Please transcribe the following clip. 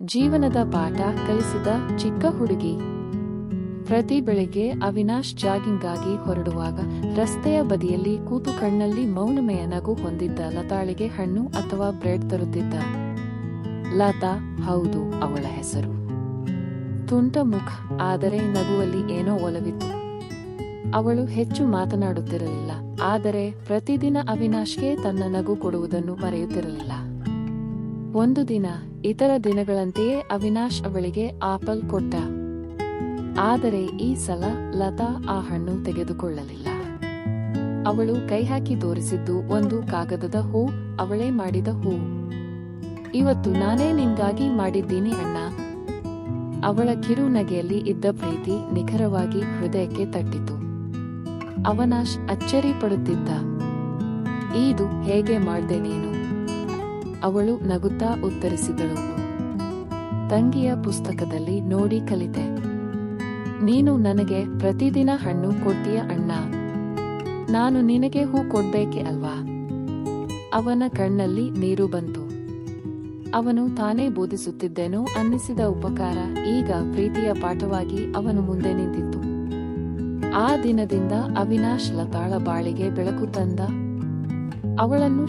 ಜೀವನದ ಪಾಠ ಕಲಿಸಿದ ಚಿಕ್ಕ ಹುಡುಗಿ. ಪ್ರತಿ ಬೆಳಿಗ್ಗೆ ಅವಿನಾಶ್ ಜಾಗಿಂಗ್ಗಾಗಿ ಹೊರಡುವಾಗ ರಸ್ತೆಯ ಬದಿಯಲ್ಲಿ ಕೂತು ಕಣ್ಣಲ್ಲಿ ಮೌನಮಯ ನಗು ಹೊಂದಿದ್ದ ಲತಾಳಿಗೆ ಹಣ್ಣು ಅಥವಾ ಬ್ರೆಡ್ ತರುತ್ತಿದ್ದ. ಲತಾ, ಹೌದು, ಅವಳ ಹೆಸರು. ತುಂಟ ಮುಖ, ಆದರೆ ನಗುವಲ್ಲಿ ಏನೋ ಒಲವಿತ್ತು. ಅವಳು ಹೆಚ್ಚು ಮಾತನಾಡುತ್ತಿರಲಿಲ್ಲ, ಆದರೆ ಪ್ರತಿದಿನ ಅವಿನಾಶ್ಗೆ ತನ್ನ ನಗು ಕೊಡುವುದನ್ನು ಮರೆಯುತ್ತಿರಲಿಲ್ಲ. ಒಂದು ದಿನ, ಇತರ ದಿನಗಳಂತೆಯೇ ಅವಿನಾಶ್ ಅವಳಿಗೆ ಆಪಲ್ ಕೊಟ್ಟ. ಆದರೆ ಈ ಸಲ ಲತಾ ಆ ಹಣ್ಣು ತೆಗೆದುಕೊಳ್ಳಲಿಲ್ಲ. ಅವಳು ಕೈ ಹಾಕಿ ತೋರಿಸಿದ್ದು ಒಂದು ಕಾಗದದ ಹೂ, ಅವಳೇ ಮಾಡಿದ ಹೂ. ಇವತ್ತು ನಾನೇ ನಿಂಗಾಗಿ ಮಾಡಿದ್ದೀನಿ ಅಣ್ಣ. ಅವಳ ಕಿರು ನಗೆಯಲ್ಲಿ ಇದ್ದ ಪ್ರೀತಿ ನಿಖರವಾಗಿ ಹೃದಯಕ್ಕೆ ತಟ್ಟಿತು. ಅವನಾಶ್ ಅಚ್ಚರಿ ಪಡುತ್ತಿದ್ದ. ಇದು ಹೇಗೆ ಮಾಡ್ದೆ ನೀನು? ಅವಳು ನಗುತ್ತಾ ಉತ್ತರಿಸಿದಳು. ತಂಗಿಯ ಪುಸ್ತಕದಲ್ಲಿ ನೋಡಿ ಕಲಿತೆ. ನೀನು ನನಗೆ ಪ್ರತಿದಿನ ಹಣ್ಣು ಕೊಡ್ತೀಯ ಅಣ್ಣ? ನಾನು ನಿನಗೆ ಹೂ ಕೊಡ್ಬೇಕೆ ಅಲ್ವಾ? ಅವನ ಕಣ್ಣಲ್ಲಿ ನೀರು ಬಂತು. ಅವನು ತಾನೇ ಬೋಧಿಸುತ್ತಿದ್ದೇನೋ ಅನ್ನಿಸಿದ ಉಪಕಾರ ಈಗ ಪ್ರೀತಿಯ ಪಾಠವಾಗಿ ಅವನು ಮುಂದೆ ನಿಂತಿತ್ತು. ಆ ದಿನದಿಂದ ಅವಿನಾಶ್ ಲತಾಳ ಬಾಳಿಗೆ ಬೆಳಕು ತಂದ. ಅವಳನ್ನು